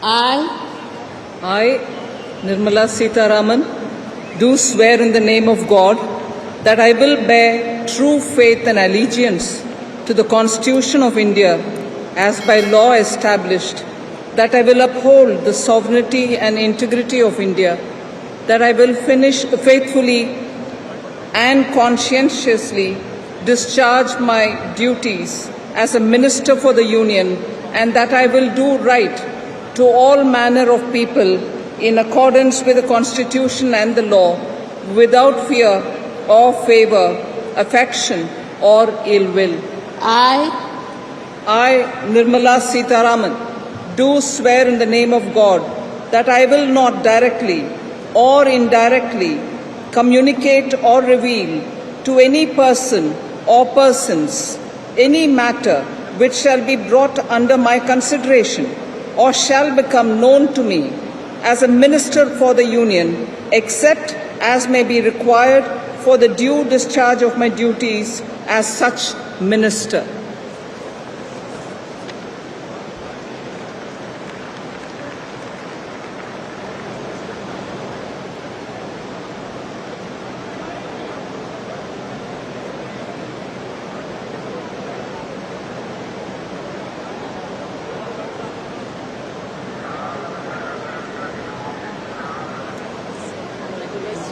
I, I, Nirmala Sitaraman, do swear in the name of God that I will bear true faith and allegiance to the Constitution of India as by law established, that I will uphold the sovereignty and integrity of India, that I will finish faithfully and conscientiously discharge my duties as a minister for the Union, and that I will do right to all manner of people in accordance with the Constitution and the law, without fear or favor, affection or ill will. I, I, Nirmala Sitaraman, do swear in the name of God that I will not directly or indirectly communicate or reveal to any person or persons any matter which shall be brought under my consideration or shall become known to me as a minister for the Union, except as may be required for the due discharge of my duties as such minister.